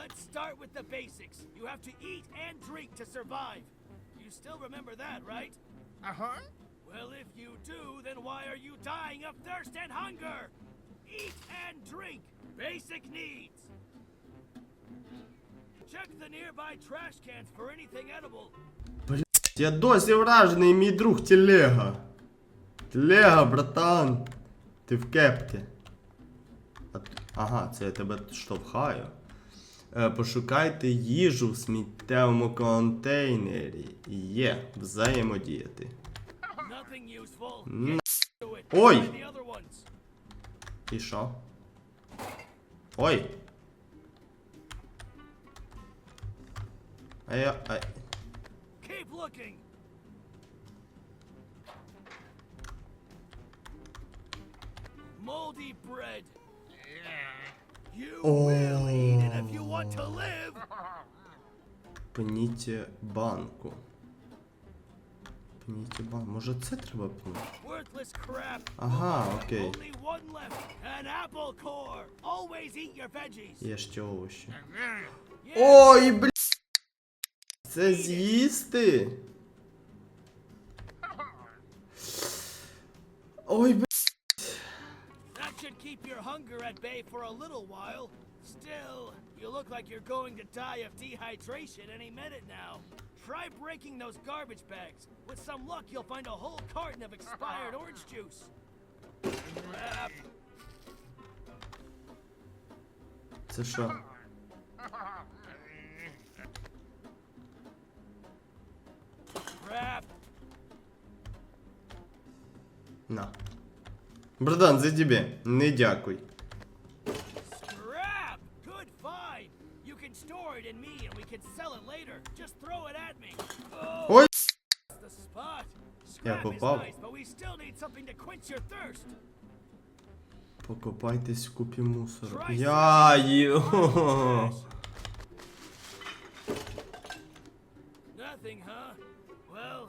Let's start with the basics. You have to eat and drink to survive. You still remember that, right? Uh huh. Well, if you do, then why are you dying of thirst and hunger? Eat and drink. Basic needs. Check the nearby trash cans for anything edible. Я досі вражений, мій друг Телега. Телега, братан. Ти в кепці. А т- Ага, це я тебе штовхаю. Е, пошукайте їжу в сміттєвому контейнері. Є, взаємодіяти. It. Ой. І що? Ой! А я. А... Keep looking. Moldy bread. You will Пніті банку. Пніті банку. Може це треба пнути? Ага, окей. Єште овочі. Ой, бля. Це з'їсти. Ой, бля. that should keep your hunger at bay for a little while. Still, you look like you're going to die of dehydration any minute now. Try breaking those garbage bags. With some luck, you'll find a whole carton of expired orange juice. Crap. Це що? Crap. На. Братан, за тебе. Не дякуй. thirst. Покопайтесь в купі мусору. Try Я searching йо. for trash. Nothing, huh? Well,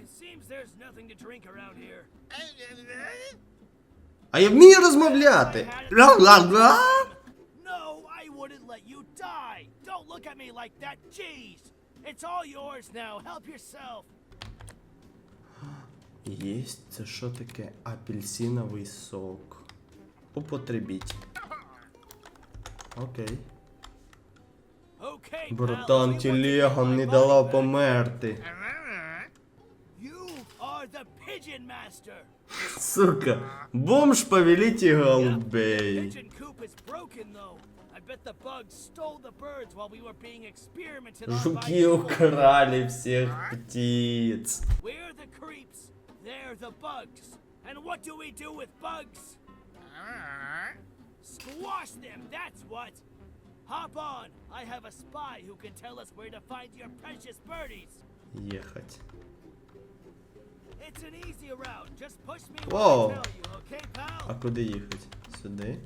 it seems there's nothing to drink around here. А я вмію розмовляти. Ла-ла-ла. No, I wouldn't let you die. Don't look at me like that. Jeez. It's all yours now. Help yourself. Єсть, це що таке? Апельсиновий сок. Употребіть. Окей. Братан, телега не дала померти. Сука. Бомж повелитель голубей. Жуки украли всех птиц. We're the creeps. They're the bugs. And what do we do with bugs? Squash them, that's what. Hop on. I have a spy who can tell us where to find your precious birdies. Ехать. It's an easy route. Just push me Whoa. when I tell you, okay, pal? А куди їхати? Сюди?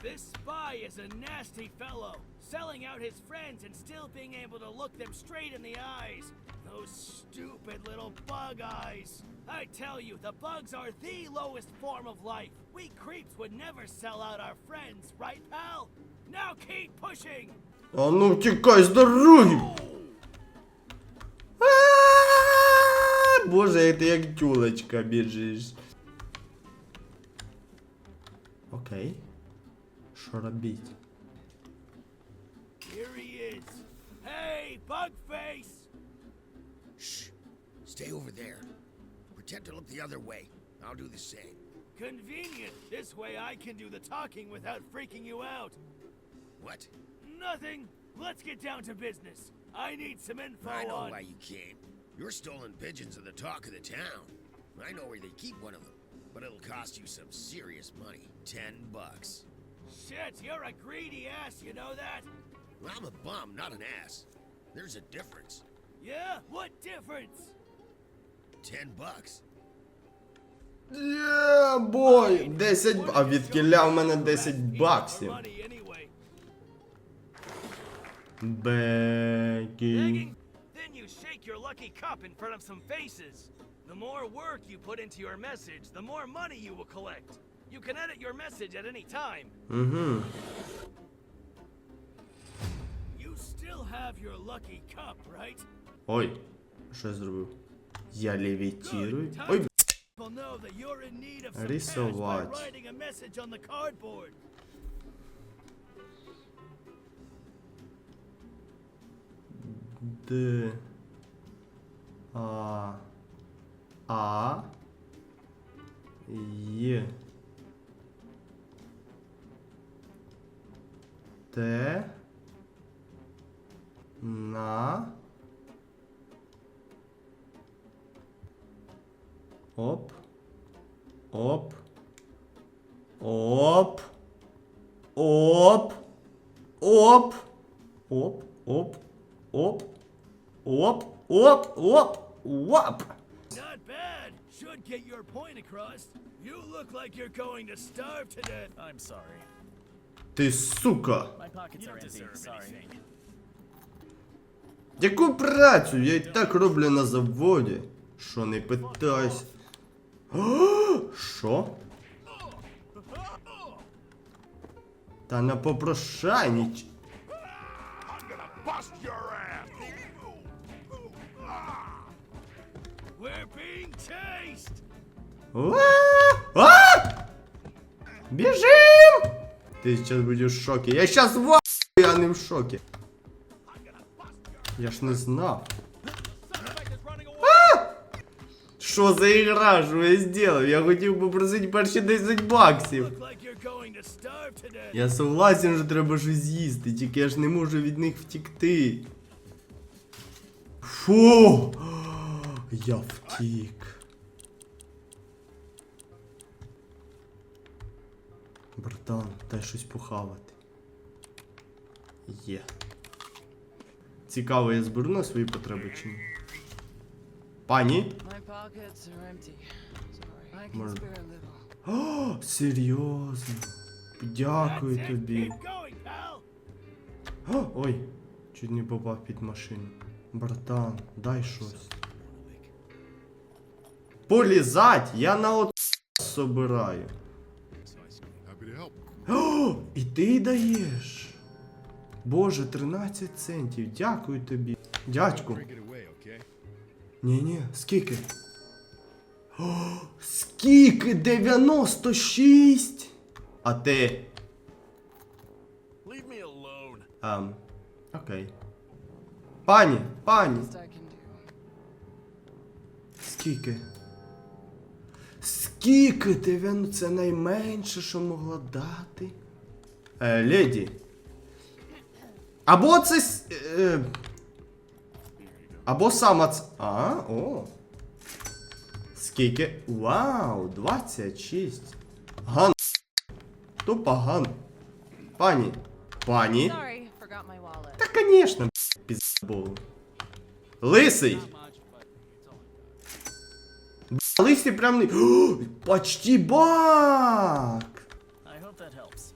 This spy is a nasty fellow, selling out his friends and still being able to look them straight in the eyes. Those stupid little bug eyes. I tell you, the bugs are the lowest form of life. We creeps would never sell out our friends, right, pal? Now keep pushing! А ну втікай з дороги! А, Боже, ти як тюлечка біжиш. Окей. Що робіть? Here he is. Hey, Bugface! Shh. Stay over there. Pretend to look the other way. I'll do the same. Convenient. This way I can do the talking without freaking you out. What? Nothing. Let's get down to business. I need some info I know on. why you came. Your stolen pigeons are the talk of the town. I know where they keep one of them, but it'll cost you some serious money. Ten bucks. Shit, you're a greedy ass, you know that? I'm a bum, not an ass. There's a difference. Yeah? What difference? Ten bucks. Є, бой! 10 б- А від кіля в мене 10 баксів. Money anyway. Бекі. Begging? Then you shake your lucky cup in front of some faces. The more work you put into your message, the more money you will collect. You can edit your message at any time. Угу. You still have your lucky cup, right? Ой, що я зробив? Я левитирую. Ой, Рисовать. Д. А. А. Е. Т. На. Оп. Оп. Оп. Оп. Оп. Оп. Оп. Оп. Оп. Оп. Оп. Оп. Not bad. Should get your point across. You look like you're going to starve to death. I'm sorry. Ти сука. My pockets are empty. Sorry. Яку працю? Я і так роблю на заводі. Що не питайся. Що? Та на попрошайніч. Бежим! Ты сейчас будешь в шоке. Я сейчас в я не в шоке. Я ж не знав. Що за ігра, що я зробив? Я хотів попросити перші 10 баксів. Я согласен, що треба щось з'їсти, тільки я ж не можу від них втікти. Фу! Я втік. Братан, дай щось похавати. Є. Цікаво, я зберу на свої потреби чи ні? Пані? My pockets are empty. Sorry. I can Может. spare a little. О, серйозно. Дякую тобі. О, ой, чуть не попав під машину. Братан, дай щось. Полізать! Я на от собираю. О, і ти даєш. Боже, 13 центів. Дякую тобі. Дядьку. Ні-ні, скільки? О, скільки 96! А ти. Ам. Ем, окей. Пані, пані. Скільки? Скільки дев'яно? Це найменше, що могла дати. Е, леді. Або це. Е, або сама ц... А, о. Скільки? Вау, 26. Ган. Тупо ган. Пані. Пані. Sorry, forgot my wallet. Та конечно, піздбол. Лисий. Б**, Лисий прям не. О, почти бак. I hope that helps.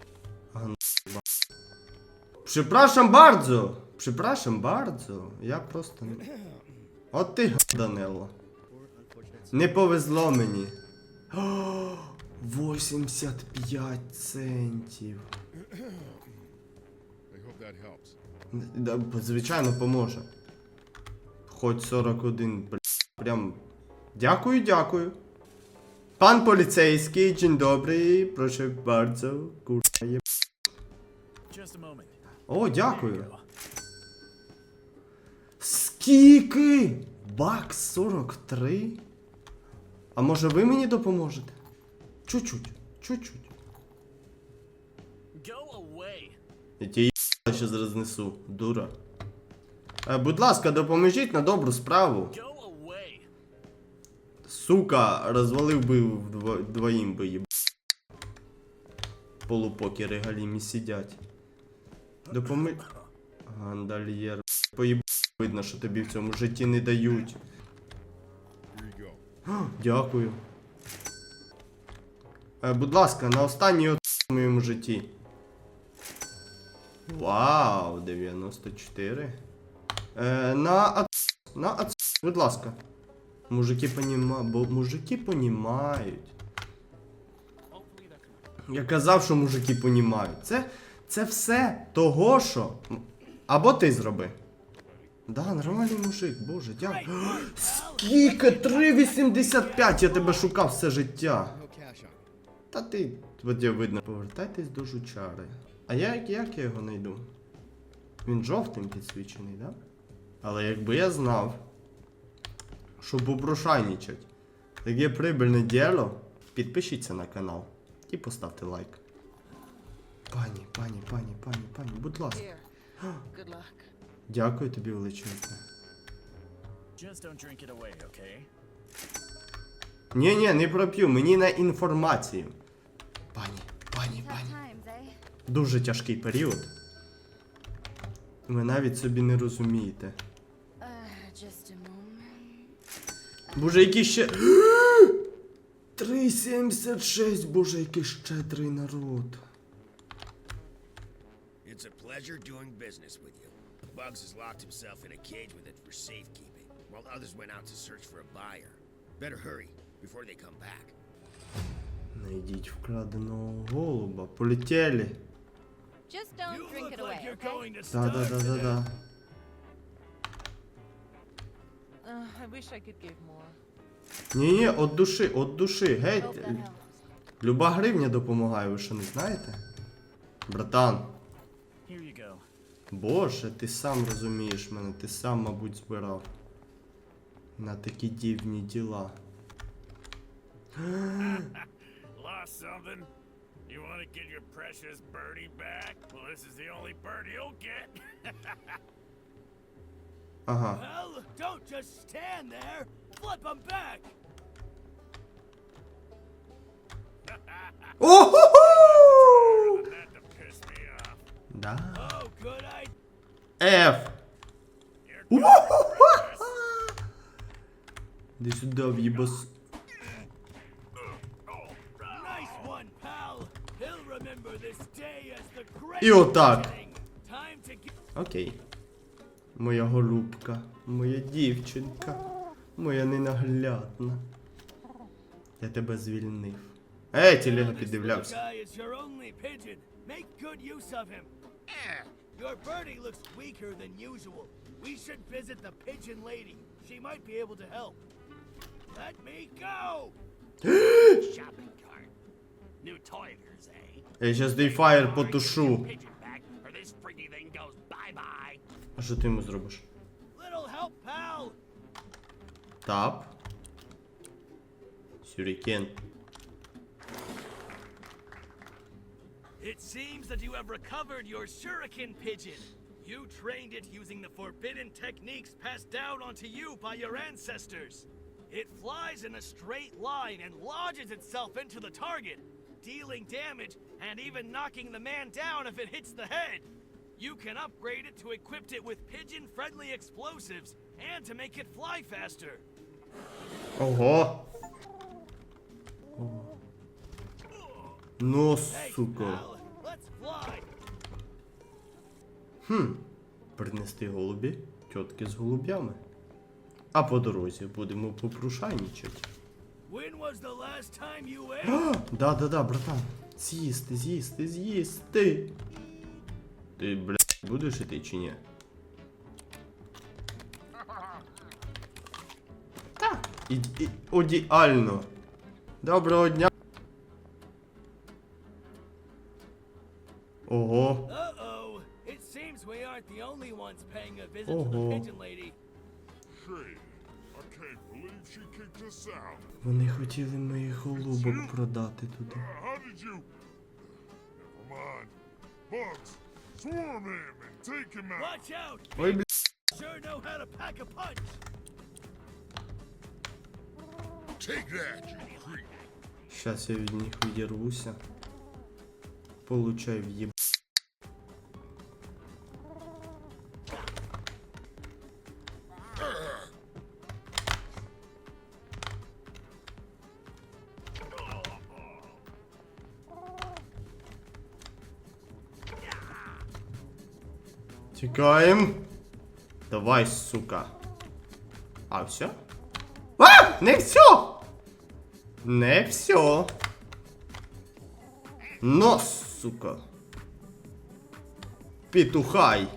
Przepraszam bardzo. Przepraszam bardzo. Я просто не. От ти Данило. Не повезло мені. О, 85 центів. Да, Звичайно, поможе. Хоч 41, бля, прям. Дякую, дякую. Пан поліцейський, dzień добрий, прошу bardzo, курва є. О, дякую. Скільки? Бак 43? А може ви мені допоможете? Чуть-чуть, чуть-чуть. Я тебе ще зараз знесу, дура. Е, будь ласка, допоможіть на добру справу. Сука, розвалив би вдво... двоїм би їб. Полупокери галімі сидять. Допоми... Гандальєр. Поїб... видно, що тобі в цьому житті не дають. Дякую. Е, будь ласка, на останній от в моєму житті. Вау, 94. Е, на от... На от... Будь ласка. Мужики поніма... Бо мужики понімають. Я казав, що мужики понімають. Це, це все того, що. Або ти зроби. Да, нормальний мужик, боже, дякую. Скільки? 3,85 я тебе шукав все життя. Та ти, тебе видно. Повертайтесь до жучари. А як, як я його знайду? Він жовтим підсвічений, да? Але якби я знав, що попрошайничать таке прибильне діло, підпишіться на канал і поставте лайк. Пані, пані, пані, пані, пані, будь ласка. Дякую тобі величезне. Just don't drink it away, okay? Ні, ні, не проп'ю, мені на інформацію. Пані, пані, пані. Дуже тяжкий період. Ви навіть собі не розумієте. Moment. Боже, який ще. 3,76, боже, який щедрий народ. It's a pleasure doing business with you. Bugs has locked himself in a cage with it for safekeeping, while others went out to search for a buyer. Better hurry before they come back. Найдіть вкраденого голуба. Полетіли. Just You don't drink look it like away, you're okay? going to Да, да, starve да, to да, death. да. Uh, I wish I could give more. Ні, ні, от души, от души, геть. Hope that helps. Люба гривня допомагає, ви що не знаєте? Братан, Here you go. Боже, ти сам розумієш мене, ти сам, мабуть, збирав. На такі дивні діла. Lost something? You want to get your precious birdie back? Well, this is the only bird you'll get. Ага. well, don't just stand there. Flip them back. О-ху-ху! That to piss me off. Да. F. As the great І отак. Окей. Моя голубка, моя дівчинка, моя ненаглядна. Я тебе звільнив. Ей, little піддивлявся. Guy is your only pigeon. Make good use of him. Your birdie looks weaker than usual. We should visit the pigeon lady. She might be able to help. Let me go! shopping cart. New toilers, eh? Я щас дейфаєр Alright, потушу. get your pigeon back, or this freaky thing goes bye-bye. А що ти йому зробиш? Little help, pal! Тап. Сюрікен. It seems that you have recovered your shuriken pigeon. You trained it using the forbidden techniques passed down onto you by your ancestors. It flies in a straight line and lodges itself into the target, dealing damage and even knocking the man down if it hits the head. You can upgrade it to equip it with pigeon-friendly explosives and to make it fly faster. Oh. Ну, сука. fly! Принести голубі, тітки з голубями. А по дорозі будемо попрушайничати. When was the last time you ate? Да, да, да, братан. З'їсти, з'їсти, з'їсти. Ти, блядь, будеш іти чи ні? Так. Ідеально. Доброго дня. Us out. Вони хотіли моїх голубок продати туди. Uh, how did you? Never mind. Bugs, swarm him Тікаєм. Давай, сука. А, все? А! Не все! Не все. Но, сука. Петухай.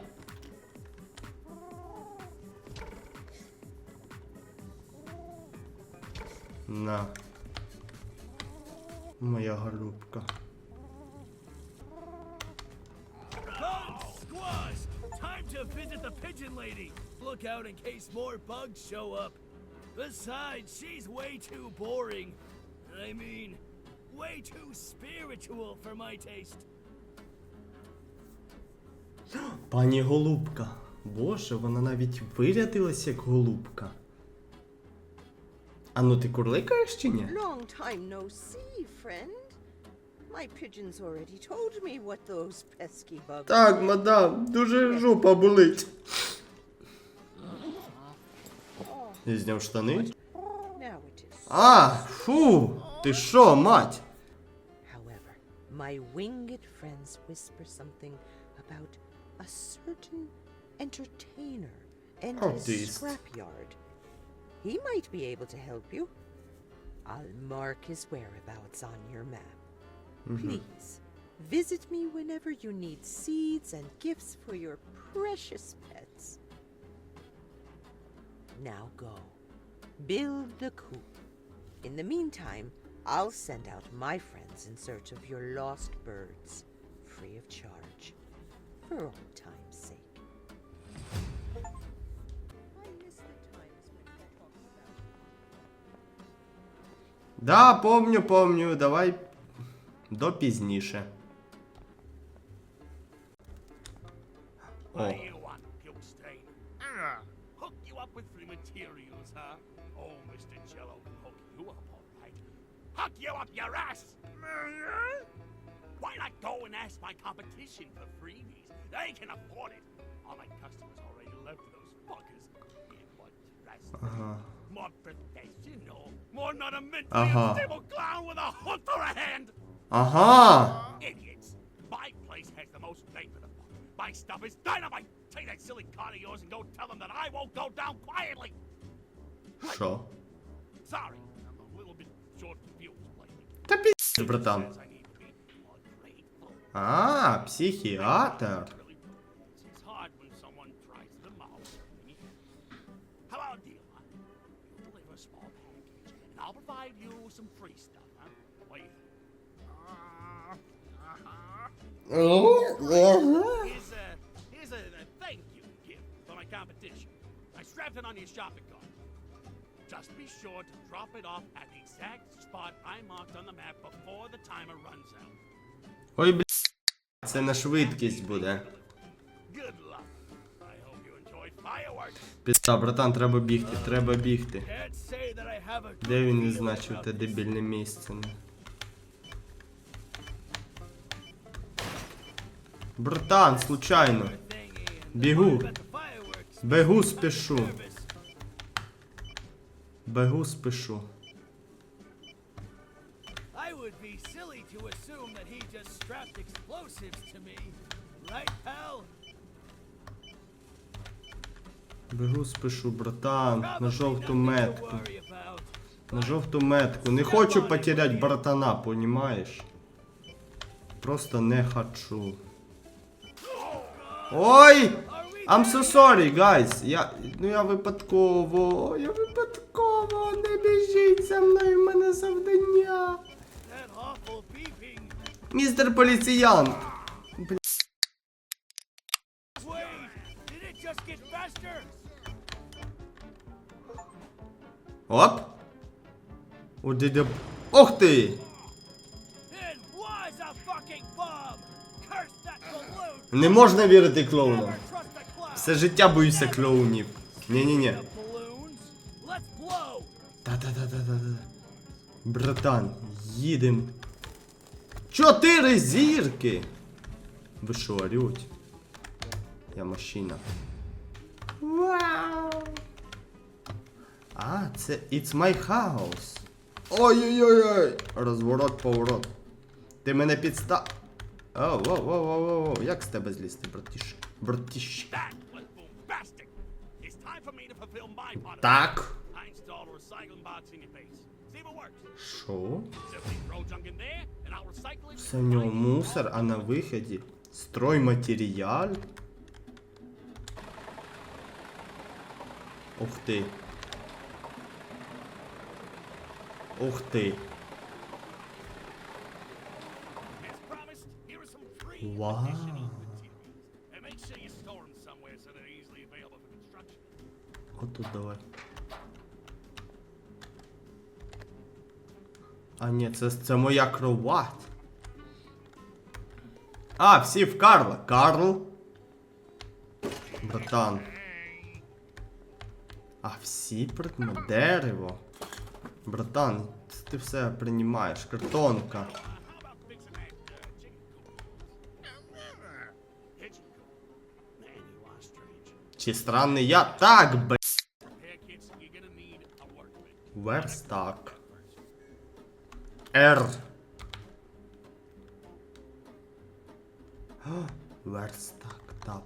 To visit the pigeon lady. Look out in case more bugs show up. Besides, she's way too boring. I mean, way too spiritual for my taste. Пані голубка. Боже, вона навіть вирядилась як голубка. А ну ти курликаєш чи ні? Long time no see, friend. My pigeons already told me what those pesky bugs Так, мадам, дуже жопа болить. Я зняв штани. Now it is. А, фу! Ти що, мать? However, my winged friends whisper something about a certain entertainer and Oh, his beast. scrapyard. He might be able to help you. I'll mark his whereabouts on your map. Please, visit me whenever you need seeds and gifts for your precious pets. Now go. Build the coop. In the meantime, I'll send out my friends in search of your lost birds, free of charge, for old time's sake. I miss the times when we talked about Да, помню, помню, давай до пізніше. What О, do you want, Pukestain? Ah, hook you up with free materials, huh? Oh, Mr. Jello can hook you up, all right. Hook you up your ass! Why not go and ask my competition for freebies? They can afford it. All my customers already left for those fuckers. In what dress? ага. More professional. More not a mint Uh-huh. stable clown with a hook for a hand. Ага! Idiots! My place has the most bang for the buck. My stuff is dynamite! Take that silly card of yours and go tell them that I won't go down quietly! Що? Sorry, I'm a little bit short fused lately. Та пі***, братан. Says I need to be more grateful. А, психіатр. Here's a, here's a, a thank you gift for my competition. I strapped it on your shopping cart. Just be sure to drop it off at the exact spot I marked on the map before the timer runs out. Ой, бля. Це на швидкість буде. Good luck. I hope you enjoyed fireworks. Пізда, братан, треба бігти, треба бігти. Can't say that I have a Де він не feeling значив about те дебільне місце? ну? Братан, случайно. Бігу. Бегу, спішу. Бегу, спішу. I would be silly to assume that he just strapped explosives to me. Right, pal? Бегу, спішу, братан. На жовту метку. На жовту метку. Не хочу потерять братана, понімаєш? Просто не хочу. Ой! I'm so sorry, guys. Я. Ну я випадково. Я випадково. Не біжіть за мною, в мене завдання. Містер поліціян. Wait, did it just get faster? Оп. О. Ох ти! Не можна вірити клоунам. Все життя боюся клоунів. Ні-ні-ні. The balloons? Let's blow! Та-та-та-та-та. Братан, їдем. Чотири зірки! Ви що, орють? Я машина. Вау! А, це It's my house. Ой-ой-ой! Розворот, поворот. Ти мене підста... Оу, оу, оу, оу, оу, як з тебе злізти, братіш? It. Так. It. Це в нього мусор, а на виході стройматеріаль. Ух ти. Ух ти. For construction. Отут давай. А ні, це, це моя кровать. А, всі в Карла. Карл. Братан. А всі предмети. Дерево. Братан, ти все приймаєш. Картонка. Чи странний я? Так, б. Repair kits, you're gonna need a workbench. Верстак. Р. А, Верстак, тап.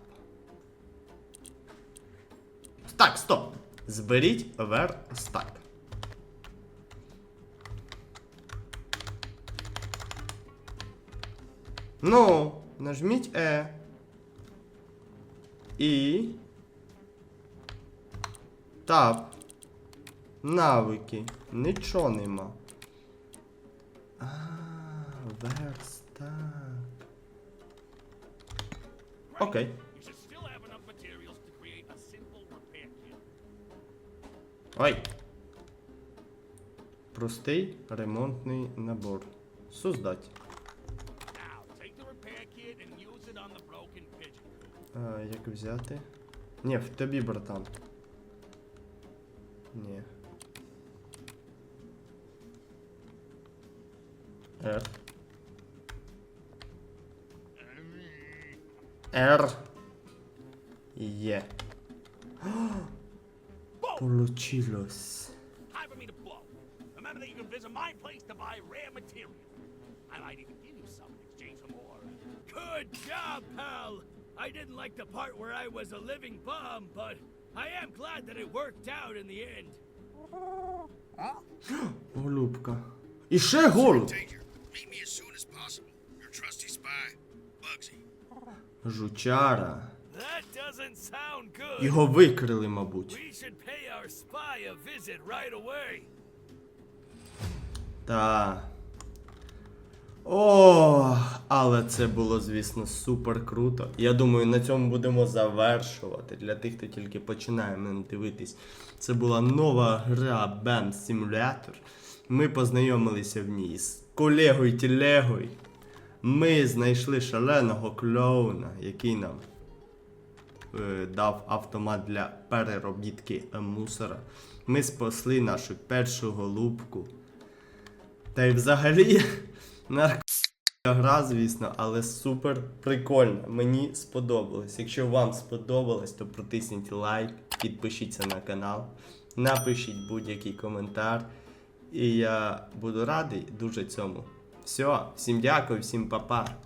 Так, стоп. Зберіть верстак. Ну, нажміть Е. І. Тап. Навики. Нічого нема. А, верстак. Окей. Ой. Простий ремонтний набор. Создать. А, як взяти? Ні, в тобі, братан. Ні. Р. Р. Є. Получилось. Time for me to blow. Remember that you can visit my place to buy rare materials. I might even give you some in exchange for more. Good job, pal! I didn't like the part where I was a living bomb, but I am glad that it worked out in the end. Голубка. І ще голуб. Жучара. Його викрили, мабуть. We О, але це було, звісно, супер круто. Я думаю, на цьому будемо завершувати. Для тих, хто тільки починає мене дивитись. Це була нова гра BAM Simulator. Ми познайомилися в ній з колегою Тілегою. Ми знайшли шаленого клоуна, який нам е, дав автомат для переробітки мусора. Ми спасли нашу першу голубку. Та й взагалі нарко гра, звісно, але супер прикольна. Мені сподобалось. Якщо вам сподобалось, то протисніть лайк, підпишіться на канал, напишіть будь-який коментар. І я буду радий дуже цьому. Все, всім дякую, всім па-па.